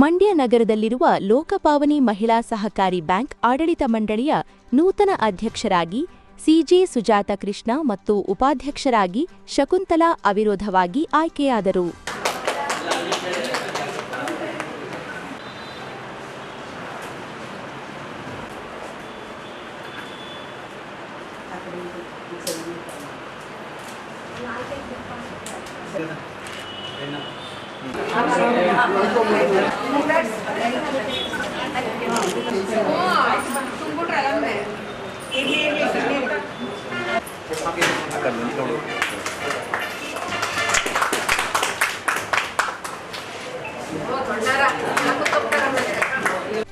ಮಂಡ್ಯ ನಗರದಲ್ಲಿರುವ ಲೋಕಪಾವನಿ ಮಹಿಳಾ ಸಹಕಾರಿ ಬ್ಯಾಂಕ್ ಆಡಳಿತ ಮಂಡಳಿಯ ನೂತನ ಅಧ್ಯಕ್ಷರಾಗಿ ಸಿಜೆ ಸುಜಾತ ಕೃಷ್ಣ ಮತ್ತು ಉಪಾಧ್ಯಕ್ಷರಾಗಿ ಶಕುಂತಲಾ ಅವಿರೋಧವಾಗಿ ಆಯ್ಕೆಯಾದರು.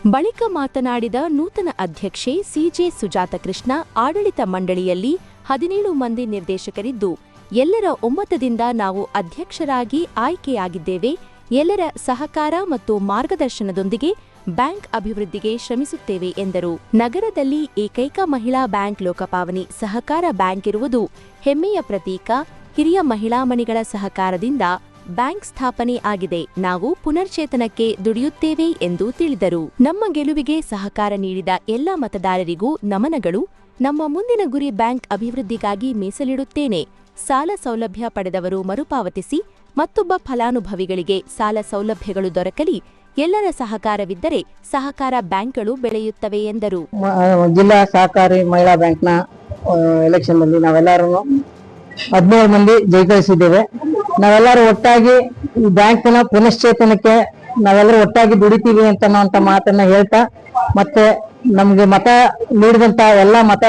ಬಳಿಕ ಮಾತನಾಡಿದ ನೂತನ ಅಧ್ಯಕ್ಷೆ ಸಿಜೆ ಸುಜಾತ ಕೃಷ್ಣ ಆಡಳಿತ ಮಂಡಳಿಯಲ್ಲಿ ಹದಿನೇಳು ಮಂದಿ ನಿರ್ದೇಶಕರಿದ್ದು ಎಲ್ಲರ ಒಮ್ಮತದಿಂದ ನಾವು ಅಧ್ಯಕ್ಷರಾಗಿ ಆಯ್ಕೆಯಾಗಿದ್ದೇವೆ. ಎಲ್ಲರ ಸಹಕಾರ ಮತ್ತು ಮಾರ್ಗದರ್ಶನದೊಂದಿಗೆ ಬ್ಯಾಂಕ್ ಅಭಿವೃದ್ಧಿಗೆ ಶ್ರಮಿಸುತ್ತೇವೆ ಎಂದರು. ನಗರದಲ್ಲಿ ಏಕೈಕ ಮಹಿಳಾ ಬ್ಯಾಂಕ್ ಲೋಕಪಾವನಿ ಸಹಕಾರ ಬ್ಯಾಂಕ್ ಇರುವುದು ಹೆಮ್ಮೆಯ ಪ್ರತೀಕ. ಹಿರಿಯ ಮಹಿಳಾ ಮಣಿಗಳ ಸಹಕಾರದಿಂದ ಬ್ಯಾಂಕ್ ಸ್ಥಾಪನೆ ಆಗಿದೆ. ನಾವು ಪುನರ್ಚೇತನಕ್ಕೆ ದುಡಿಯುತ್ತೇವೆ ಎಂದು ತಿಳಿದರು. ನಮ್ಮ ಗೆಲುವಿಗೆ ಸಹಕಾರ ನೀಡಿದ ಎಲ್ಲ ಮತದಾರರಿಗೂ ನಮನಗಳು. ನಮ್ಮ ಮುಂದಿನ ಗುರಿ ಬ್ಯಾಂಕ್ ಅಭಿವೃದ್ಧಿಗಾಗಿ ಮೀಸಲಿಡುತ್ತೇನೆ. ಸಾಲ ಸೌಲಭ್ಯ ಪಡೆದವರು ಮರುಪಾವತಿಸಿ ಮತ್ತೊಬ್ಬ ಫಲಾನುಭವಿಗಳಿಗೆ ಸಾಲ ಸೌಲಭ್ಯಗಳು ದೊರಕಲಿ, ಎಲ್ಲರ ಸಹಕಾರವಿದ್ದರೆ ಸಹಕಾರ ಬ್ಯಾಂಕ್ಗಳು ಬೆಳೆಯುತ್ತವೆ ಎಂದರು. ಜಿಲ್ಲಾ ಸಹಕಾರಿ ಮಹಿಳಾ ಬ್ಯಾಂಕ್ನ ಎಲೆಕ್ಷನ್ನಲ್ಲಿ ನಾವೆಲ್ಲರೂ ಹದಿನೇಳು ಮಂದಿ ಜಯಗಳಿಸಿದ್ದೇವೆ. ನಾವೆಲ್ಲರೂ ಒಟ್ಟಾಗಿ ಈ ಬ್ಯಾಂಕ್ನ ಪುನಶ್ಚೇತನಕ್ಕೆ ನಾವೆಲ್ಲರೂ ಒಟ್ಟಾಗಿ ದುಡಿತೀವಿ ಅಂತ ಮಾತನ್ನ ಹೇಳ್ತಾ, ಮತ್ತೆ ನಮ್ಗೆ ಮತ ನೀಡಿದಂತ ಎಲ್ಲ ಮತ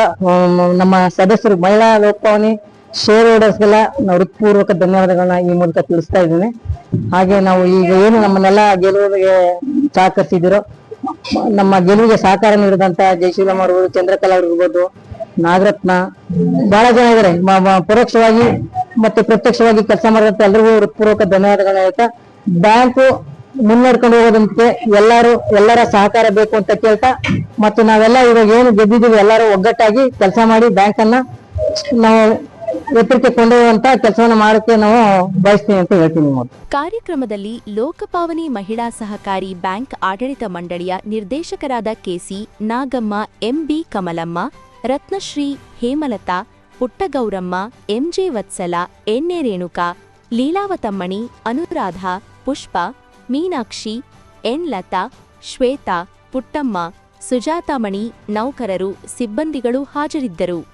ನಮ್ಮ ಸದಸ್ಯರು ಮಹಿಳಾ ಲೋಕಭವನಿ ಶೇರ್ ಹೋಲ್ಡರ್ಸ್ಗೆಲ್ಲ ನಾವು ಹೃತ್ಪೂರ್ವಕ ಧನ್ಯವಾದಗಳನ್ನ ಈ ಮೂಲಕ ತಿಳಿಸ್ತಾ ಇದ್ದೀನಿ. ಹಾಗೆ ನಾವು ಈಗ ಏನು ನಮ್ಮನ್ನೆಲ್ಲ ಗೆಲುವಿಗೆ ಸಹಕರಿಸಿದಿರೋ ನಮ್ಮ ಗೆಲುವಿಗೆ ಸಹಕಾರ ನೀಡಿದಂತ ಜಯಶೀಲಮ್ಮ ಅವರು ಚಂದ್ರಕಲಾ ಇರ್ಬೋದು, ನಾಗರತ್ನ, ಬಹಳ ಜನ ಮ- ಪರೋಕ್ಷವಾಗಿ ಮತ್ತೆ ಪ್ರತ್ಯಕ್ಷವಾಗಿ ಕೆಲಸ ಮಾಡಿದಂತ ಎಲ್ರಿಗೂ ಹೃತ್ಪೂರ್ವಕ ಧನ್ಯವಾದಗಳನ್ನ ಹೇಳ್ತಾ, ಬ್ಯಾಂಕು ಮುನ್ನಡ್ಕೊಂಡು ಹೋಗೋದಂತೆ ಎಲ್ಲರೂ, ಎಲ್ಲರ ಸಹಕಾರ ಬೇಕು ಅಂತ ಕೇಳ್ತಾ, ಮತ್ತು ನಾವೆಲ್ಲ ಇವಾಗ ಏನು ಗೆದ್ದಿದ್ದೀವಿ ಎಲ್ಲರೂ ಒಗ್ಗಟ್ಟಾಗಿ ಕೆಲಸ ಮಾಡಿ ಬ್ಯಾಂಕನ್ನ ನಾವು ಕೆಲಸವನ್ನು ಮಾಡೋಕೆ ನಾವು ಅಂತ ಹೇಳ್ತೀನಿ ಮೊದಲು ಕಾರ್ಯಕ್ರಮದಲ್ಲಿ ಲೋಕಪಾವನಿ ಮಹಿಳಾ ಸಹಕಾರಿ ಬ್ಯಾಂಕ್ ಆಡಳಿತ ಮಂಡಳಿಯ ನಿರ್ದೇಶಕರಾದ KC Nagamma, MB Kamalamma, Ratnashree Hemalatha, Puttagowramma, MJ Vatsala, NA Renuka, Leelavatammani, Anuradha, Pushpa, Meenakshi, N Latha, Shwetha, Puttamma, Sujatamani, ನೌಕರರು, ಸಿಬ್ಬಂದಿಗಳು ಹಾಜರಿದ್ದರು.